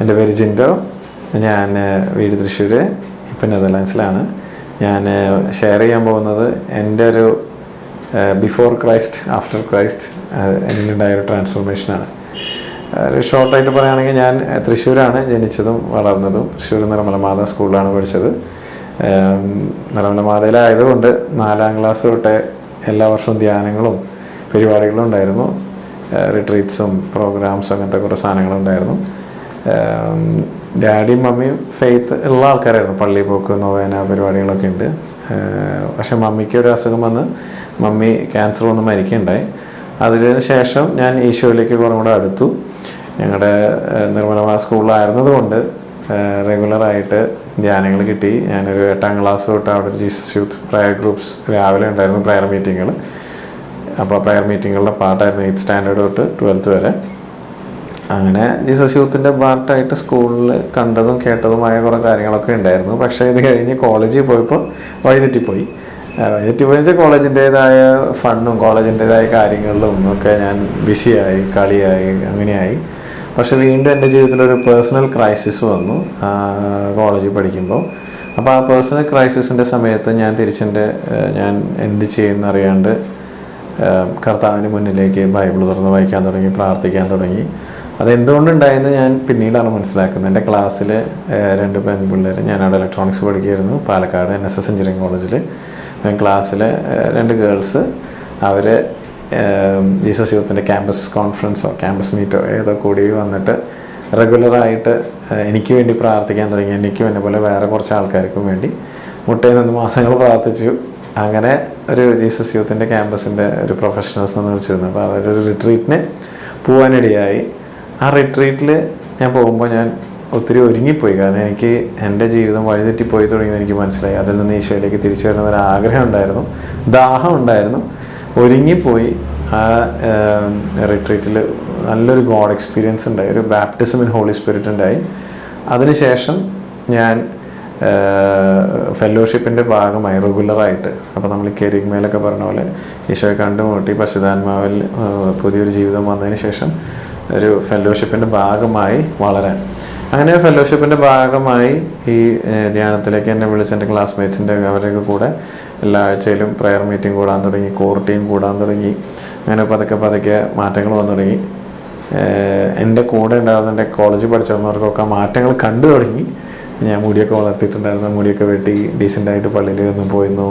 എന്റെ പേര് ജിൻഡോ. ഞാൻ വീട് തൃശ്ശൂർ ഇപ്പം നെതർലാൻഡ്സിലാണ്. ഞാൻ ഷെയർ ചെയ്യാൻ പോകുന്നത് എന്റെ ഒരു ബിഫോർ ക്രൈസ്റ്റ് ആഫ്റ്റർ ക്രൈസ്റ്റ് എന്നിലുണ്ടായ ഒരു ട്രാൻസ്ഫോർമേഷനാണ്. ഒരു ഷോർട്ടായിട്ട് പറയുകയാണെങ്കിൽ ഞാൻ തൃശ്ശൂരാണ് ജനിച്ചതും വളർന്നതും. തൃശ്ശൂർ നിർമ്മല മാതാ സ്കൂളിലാണ് പഠിച്ചത്. ഏം, നിർമ്മല മാതയിലായതുകൊണ്ട് നാലാം ക്ലാസ് തൊട്ടേ എല്ലാ വർഷവും ധ്യാനങ്ങളും പരിപാടികളും ഉണ്ടായിരുന്നു. റിട്രീറ്റ്സും പ്രോഗ്രാംസും അങ്ങനത്തെ കുറേ സാധനങ്ങളുണ്ടായിരുന്നു. ഡാഡിയും മമ്മിയും ഫെയ്ത്ത് ഉള്ള ആൾക്കാരായിരുന്നു. പള്ളി പോക്ക് നോവേന പരിപാടികളൊക്കെ ഉണ്ട്. പക്ഷെ മമ്മിക്ക് ഒരു അസുഖം വന്ന് മമ്മി ക്യാൻസർ വന്ന് മരിക്കുകയുണ്ടായി. അതിന് ശേഷം ഞാൻ ഈശോയിലേക്ക് കുറേ കൂടെ അടുത്തു. ഞങ്ങളുടെ നിർമ്മലമായ സ്കൂളിലായിരുന്നത് കൊണ്ട് റെഗുലറായിട്ട് ധ്യാനങ്ങൾ കിട്ടി. ഞാനൊരു എട്ടാം ക്ലാസ് തൊട്ട് അവിടെ ജീസസ് യൂത്ത് പ്രയർ ഗ്രൂപ്പ്സ് രാവിലെ ഉണ്ടായിരുന്നു പ്രയർ മീറ്റിങ്ങുകൾ അപ്പോൾ പ്രയർ മീറ്റിങ്ങുകളുടെ പാട്ടായിരുന്നു എയ്ത്ത് സ്റ്റാൻഡേർഡ് തൊട്ട് ട്വൽത്ത് വരെ. അങ്ങനെ ജീസസ് യൂത്തിന്റെ പാർട്ടായിട്ട് സ്കൂളിൽ കണ്ടതും കേട്ടതുമായ കുറേ കാര്യങ്ങളൊക്കെ ഉണ്ടായിരുന്നു. പക്ഷേ ഇത് കഴിഞ്ഞ് കോളേജിൽ പോയപ്പോൾ വഴിതെറ്റിപ്പോയി. വഴിതെറ്റിപ്പോയി വെച്ചാൽ കോളേജിന്റേതായ ഫണ്ടും കോളേജിന്റേതായ കാര്യങ്ങളിലും ഒക്കെ ഞാൻ ബിസിയായി കളിയായി അങ്ങനെയായി. പക്ഷെ വീണ്ടും എന്റെ ജീവിതത്തിലൊരു പേഴ്സണൽ ക്രൈസിസ് വന്നു കോളേജിൽ പഠിക്കുമ്പോൾ അപ്പോൾ ആ പേഴ്സണൽ ക്രൈസിസിന്റെ സമയത്ത് ഞാൻ തിരിച്ചെന്റെ ഞാൻ എന്ത് ചെയ്യുന്നറിയാണ്ട് ഏഹ് കർത്താവിന് മുന്നിലേക്ക് ബൈബിൾ തുറന്ന് വായിക്കാൻ തുടങ്ങി പ്രാർത്ഥിക്കാൻ തുടങ്ങി. അതെന്തുകൊണ്ടുണ്ടായെന്ന് ഞാൻ പിന്നീടാണ് മനസ്സിലാക്കുന്നത്. എന്റെ ക്ലാസ്സിലെ രണ്ട് പെൺപിള്ളേർ ഞാൻ അവിടെ electronics പഠിക്കുകയായിരുന്നു Palakkad N S S engineering കോളേജിൽ ഞാൻ ക്ലാസ്സിലെ രണ്ട് ഗേൾസ് അവർ ജീസസ് യൂത്തിന്റെ ക്യാമ്പസ് കോൺഫറൻസോ ക്യാമ്പസ് മീറ്റോ ഏതോ കൂടി വന്നിട്ട് റെഗുലറായിട്ട് എനിക്ക് വേണ്ടി പ്രാർത്ഥിക്കാൻ തുടങ്ങി. എനിക്കും എന്നെ പോലെ വേറെ കുറച്ച് ആൾക്കാർക്കും വേണ്ടി മുട്ടയിൽ നിന്ന് മാസങ്ങൾ പ്രാർത്ഥിച്ചു. അങ്ങനെ ഒരു ജീസസ് യൂത്തിന്റെ ക്യാമ്പസിന്റെ ഒരു പ്രൊഫഷണൽസ് എന്ന് വിളിച്ചിരുന്നു. അപ്പോൾ അവരൊരു റിട്രീറ്റിന് പോകാനിടയായി ആ റിട്രീറ്റിൽ ഞാൻ പോകുമ്പോൾ ഞാൻ ഒത്തിരി ഒരുങ്ങിപ്പോയി. കാരണം എനിക്ക് എന്റെ ജീവിതം വഴിതെറ്റിപ്പോയി തുടങ്ങിയെന്ന് എനിക്ക് മനസ്സിലായി. അതിൽ നിന്ന് ഈശോയിലേക്ക് തിരിച്ചു ഒരു ആഗ്രഹം ഉണ്ടായിരുന്നു. ദാഹം ഉണ്ടായിരുന്നു. ഒരുങ്ങിപ്പോയി. ആ റിട്രീറ്റിൽ നല്ലൊരു ഗോഡ് എക്സ്പീരിയൻസ് ഉണ്ടായി. ഒരു ബാപ്റ്റിസം ഇൻ ഹോളി സ്പിരിറ്റ് ഉണ്ടായി. അതിനുശേഷം ഞാൻ ഫെലോഷിപ്പിന്റെ ഭാഗമായി റെഗുലറായിട്ട് അപ്പോൾ നമ്മൾ കരിഗ്മേലൊക്കെ പറഞ്ഞ പോലെ ഈശോയെ കണ്ടുമുട്ടി പശുതാത്മാവിൽ പുതിയൊരു ജീവിതം വന്നതിന് ശേഷം ഒരു ഫെലോഷിപ്പിന്റെ ഭാഗമായി വളരാൻ. അങ്ങനെ ഫെലോഷിപ്പിന്റെ ഭാഗമായി ഈ ധ്യാനത്തിലേക്ക് എന്നെ വിളിച്ച എന്റെ ക്ലാസ്മേറ്റ്സിന്റെ അവരൊക്കെ കൂടെ എല്ലാ ആഴ്ചയിലും പ്രെയർ മീറ്റിംഗ് കൂടാൻ തുടങ്ങി കോർ ടീം കൂടാൻ തുടങ്ങി അങ്ങനെ പതുക്കെ പതുക്കെ മാറ്റങ്ങൾ വന്നു തുടങ്ങി. എന്റെ കൂടെ ഉണ്ടായിരുന്ന എന്റെ കോളേജിൽ പഠിച്ചിരുന്നവർക്കൊക്കെ മാറ്റങ്ങൾ കണ്ടു തുടങ്ങി. ഞാൻ മുടിയൊക്കെ വളർത്തിയിട്ടുണ്ടായിരുന്നു. മുടിയൊക്കെ വെട്ടി ഡീസന്റായിട്ട് പള്ളിയിൽ നിന്ന് പോയിരുന്നു.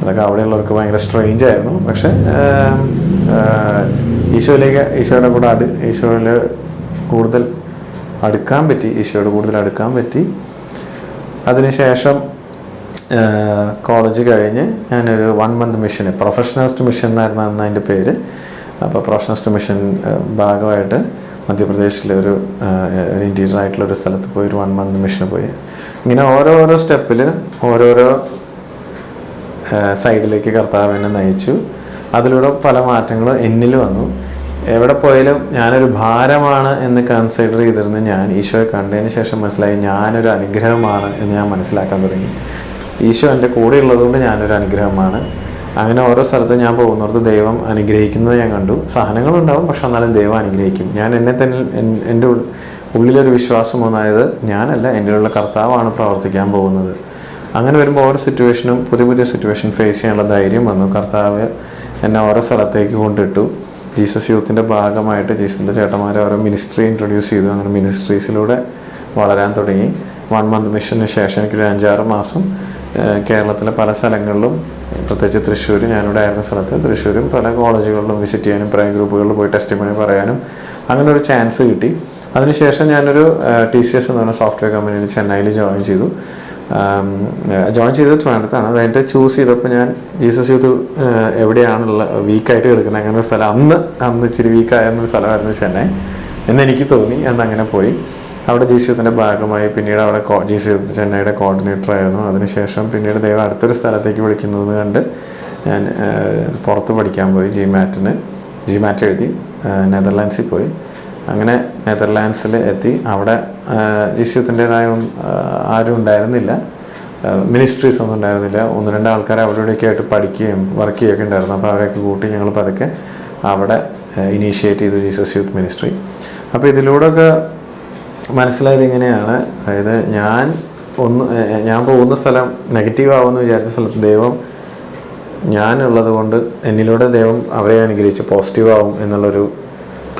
അതൊക്കെ അവിടെയുള്ളവർക്ക് ഭയങ്കര സ്ട്രെയിഞ്ച് ആയിരുന്നു. പക്ഷെ ഈശോയിലേക്ക് ഈശോയുടെ കൂടെ അടു ഈശോയിൽ കൂടുതൽ അടുക്കാൻ പറ്റി ഈശോയോട് കൂടുതൽ അടുക്കാൻ പറ്റി. അതിനുശേഷം കോളേജ് കഴിഞ്ഞ് ഞാനൊരു വൺ മന്ത് മിഷന് പ്രൊഫഷണലിസ്റ്റ് മിഷൻ എന്നായിരുന്നു അന്ന് അതിന്റെ പേര്. അപ്പോൾ പ്രൊഫഷണലിസ്റ്റ് മിഷൻ ഭാഗമായിട്ട് മധ്യപ്രദേശിലെ ഒരു ഇന്റീരിയർ ആയിട്ടുള്ള ഒരു സ്ഥലത്ത് പോയി ഒരു വൺ മന്ത് മിഷന് പോയി. ഇങ്ങനെ ഓരോരോ സ്റ്റെപ്പിൽ ഓരോരോ സൈഡിലേക്ക് കർത്താവ് എന്നെ നയിച്ചു. അതിലൂടെ പല മാറ്റങ്ങളും എന്നിൽ വന്നു. എവിടെ പോയാലും ഞാനൊരു ഭാരമാണ് എന്ന് കൺസിഡർ ചെയ്തിരുന്ന ഞാൻ ഈശോയെ കണ്ടതിന് ശേഷം മനസ്സിലായി ഞാനൊരു അനുഗ്രഹമാണ് എന്ന് ഞാൻ മനസ്സിലാക്കാൻ തുടങ്ങി. ഈശോ എന്റെ കൂടെ ഉള്ളതുകൊണ്ട് ഞാനൊരു അനുഗ്രഹമാണ്. അങ്ങനെ ഓരോ സ്ഥലത്ത് ഞാൻ പോകുന്നിടത്ത് ദൈവം അനുഗ്രഹിക്കുന്നത് ഞാൻ കണ്ടു. സഹനങ്ങളുണ്ടാവും പക്ഷെ എന്നാലും ദൈവം അനുഗ്രഹിക്കും. ഞാൻ എന്നെ തന്നെ എന്റെ ഉള്ളിലൊരു വിശ്വാസം വന്നായത് ഞാനല്ല എന്റെ ഉള്ള കർത്താവാണ് പ്രവർത്തിക്കാൻ പോകുന്നത്. അങ്ങനെ വരുമ്പോൾ ഓരോ സിറ്റുവേഷനും പുതിയ പുതിയ സിറ്റുവേഷൻ ഫേസ് ചെയ്യാനുള്ള ധൈര്യം വന്നു. കർത്താവ് എന്നെ ഓരോ സ്ഥലത്തേക്ക് കൊണ്ടിട്ടു. ജീസസ് യൂത്തിന്റെ ഭാഗമായിട്ട് ജീസസിന്റെ ചേട്ടന്മാരെ ഓരോ മിനിസ്ട്രി ഇൻട്രൊഡ്യൂസ് ചെയ്തു. അങ്ങനെ മിനിസ്ട്രീസിലൂടെ വളരാൻ തുടങ്ങി. വൺ മന്ത് മിഷന് ശേഷം എനിക്കൊരു അഞ്ചാറ് മാസം കേരളത്തിലെ പല സ്ഥലങ്ങളിലും പ്രത്യേകിച്ച് തൃശ്ശൂർ ഞാനിവിടെ ആയിരുന്ന സ്ഥലത്ത് തൃശ്ശൂരും പല കോളേജുകളിലും വിസിറ്റ് ചെയ്യാനും പ്രൈ ഗ്രൂപ്പുകളിൽ പോയി ടെസ്റ്റ് ടെസ്റ്റിമണി പറയാനും അങ്ങനെ ഒരു ചാൻസ് കിട്ടി. അതിനുശേഷം ഞാനൊരു ടി സി എസ് എന്ന് പറഞ്ഞ സോഫ്റ്റ്വെയർ കമ്പനിയിൽ ചെന്നൈയിൽ ജോയിൻ ചെയ്തു. ജോയിൻ ചെയ്തത് ട്രിവാൻഡ്രത്താണ്. അതായിട്ട് ചൂസ് ചെയ്തപ്പോൾ ഞാൻ ജീസസ് യൂത്ത് എവിടെയാണുള്ള വീക്കായിട്ട് കിടക്കുന്നത് അങ്ങനെ ഒരു സ്ഥലം അന്ന് അന്ന് ഇച്ചിരി വീക്കായിരുന്നൊരു സ്ഥലമായിരുന്നു ചെന്നൈ. എന്നെനിക്ക് തോന്നി അന്ന് അങ്ങനെ പോയി. അവിടെ യൂത്തിന്റെ ഭാഗമായി പിന്നീട് അവിടെ കോ- സി ചെന്നൈയുടെ കോർഡിനേറ്റർ ആയിരുന്നു. അതിനുശേഷം പിന്നീട് ദൈവം അടുത്തൊരു സ്ഥലത്തേക്ക് വിളിക്കുന്നത് കണ്ട് ഞാൻ പുറത്ത് പഠിക്കാൻ പോയി ജി മാറ്റിന് ജി മാറ്റ് എഴുതി നെതർലാൻഡ്സിൽ പോയി. അങ്ങനെ നെതർലാൻഡ്സിൽ എത്തി. അവിടെ ജിസ്യൂത്തിന്റെതായ ആരും ഉണ്ടായിരുന്നില്ല. മിനിസ്ട്രീസ് ഒന്നും ഉണ്ടായിരുന്നില്ല. ഒന്ന് രണ്ട് ആൾക്കാരെ അവിടെ ഇവിടെയൊക്കെ ആയിട്ട് പഠിക്കുകയും വർക്ക് ചെയ്യുകയൊക്കെ ഉണ്ടായിരുന്നു. അപ്പോൾ അവരെയൊക്കെ കൂട്ടി ഞങ്ങൾ പതുക്കെ അവിടെ ഇനീഷ്യേറ്റ് ചെയ്തു ജീസസ് യൂത്ത് മിനിസ്ട്രി അപ്പോൾ ഇതിലൂടെയൊക്കെ മനസ്സിലായത് ഇങ്ങനെയാണ്. അതായത് ഞാൻ ഒന്ന് ഞാൻ പോകുന്ന സ്ഥലം നെഗറ്റീവ് ആവുമെന്ന് വിചാരിച്ച സ്ഥലത്ത് ദൈവം ഞാനുള്ളത് കൊണ്ട് എന്നിലൂടെ ദൈവം അവരെ അനുഗ്രഹിച്ച് പോസിറ്റീവ് ആവും എന്നുള്ളൊരു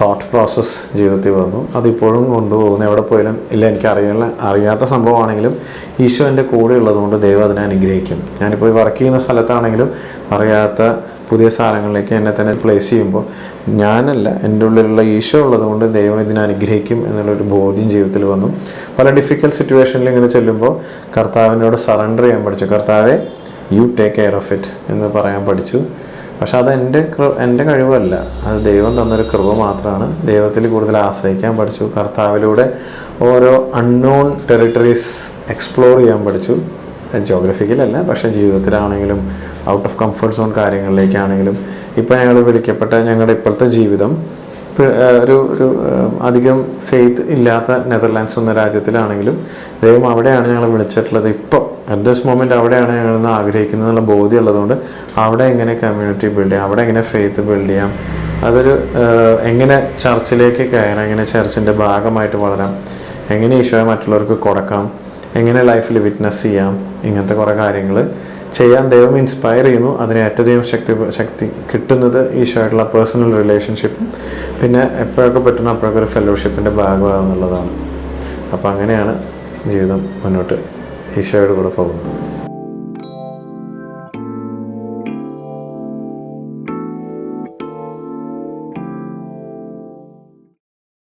തോട്ട് പ്രോസസ്സ് ജീവിതത്തിൽ വന്നു. അതിപ്പോഴും കൊണ്ടുപോകുന്നു. എവിടെ പോയാലും ഇല്ല എനിക്ക് അറിയില്ല അറിയാത്ത സംഭവമാണെങ്കിലും ഈശോ എന്റെ കൂടെ ഉള്ളതുകൊണ്ട് ദൈവം അതിനെ അനുഗ്രഹിക്കും. ഞാനിപ്പോൾ വർക്ക് ചെയ്യുന്ന സ്ഥലത്താണെങ്കിലും അറിയാത്ത പുതിയ സ്ഥാനങ്ങളിലേക്ക് എന്നെ തന്നെ പ്ലേസ് ചെയ്യുമ്പോൾ ഞാനല്ല എന്റെ ഉള്ളിലുള്ള ഈശോ ഉള്ളതുകൊണ്ട് ദൈവം ഇതിനെ അനുഗ്രഹിക്കും എന്നുള്ളൊരു ബോധ്യം ജീവിതത്തിൽ വന്നു. പല ഡിഫിക്കൽട്ട് സിറ്റുവേഷനിൽ ഇങ്ങനെ ചെല്ലുമ്പോൾ കർത്താവിനോട് സറണ്ടർ ചെയ്യാൻ പഠിച്ചു. കർത്താവെ you take care of it എന്ന് പറയാൻ പഠിച്ചു. പക്ഷെ അത് എന്റെ എന്റെ കഴിവല്ല. അത് ദൈവം തന്നൊരു കൃപ മാത്രമാണ്. ദൈവത്തിൽ കൂടുതൽ ആശ്രയിക്കാൻ പഠിച്ചു. കർത്താവിലൂടെ ഓരോ അൺനോൺ ടെറിട്ടറീസ് എക്സ്പ്ലോർ ചെയ്യാൻ പഠിച്ചു. ജോഗ്രഫിക്കലല്ല പക്ഷേ ജീവിതത്തിലാണെങ്കിലും ഔട്ട് ഓഫ് കംഫർട്ട് സോൺ കാര്യങ്ങളിലേക്കാണെങ്കിലും ഇപ്പോൾ ഞങ്ങൾ വിളിക്കപ്പെട്ട ഞങ്ങളുടെ ഇപ്പോഴത്തെ ജീവിതം ഒരു ഒരു അധികം ഫെയ്ത്ത് ഇല്ലാത്ത നെതർലാൻഡ്സ് എന്ന രാജ്യത്തിലാണെങ്കിലും ദൈവം അവിടെയാണ് ഞങ്ങൾ വിളിച്ചിട്ടുള്ളത് ഇപ്പോൾ അറ്റ് ദിസ് മൊമെന്റ് അവിടെയാണ് ഞങ്ങളെന്ന് ആഗ്രഹിക്കുന്നത് എന്നുള്ള ബോധ്യം ഉള്ളതുകൊണ്ട് അവിടെ എങ്ങനെ കമ്മ്യൂണിറ്റി ബിൽഡ് ചെയ്യാം അവിടെ എങ്ങനെ ഫെയ്ത്ത് ബിൽഡ് ചെയ്യാം അതൊരു എങ്ങനെ ചർച്ചിലേക്ക് കയറാം എങ്ങനെ ചർച്ചിന്റെ ഭാഗമായിട്ട് വളരാം എങ്ങനെ ഈശോയെ മറ്റുള്ളവർക്ക് കൊടുക്കാം എങ്ങനെ ലൈഫിൽ വിറ്റ്നസ് ചെയ്യാം ഇങ്ങനത്തെ കുറേ കാര്യങ്ങൾ ചെയ്യാൻ ദൈവം ഇൻസ്പയർ ചെയ്യുന്നു. അതിന് ഏറ്റവും ശക്തി ശക്തി കിട്ടുന്നത് ഈശോയായിട്ടുള്ള പേഴ്സണൽ റിലേഷൻഷിപ്പും പിന്നെ എപ്പോഴൊക്കെ പറ്റുന്ന അപ്പോഴൊക്കെ ഒരു ഫെലോഷിപ്പിന്റെ ഭാഗമാകുന്നുള്ളതാണ് അപ്പോൾ അങ്ങനെയാണ് ജീവിതം മുന്നോട്ട് ഈശോയുടെ കൂടെ പോകുന്നത്.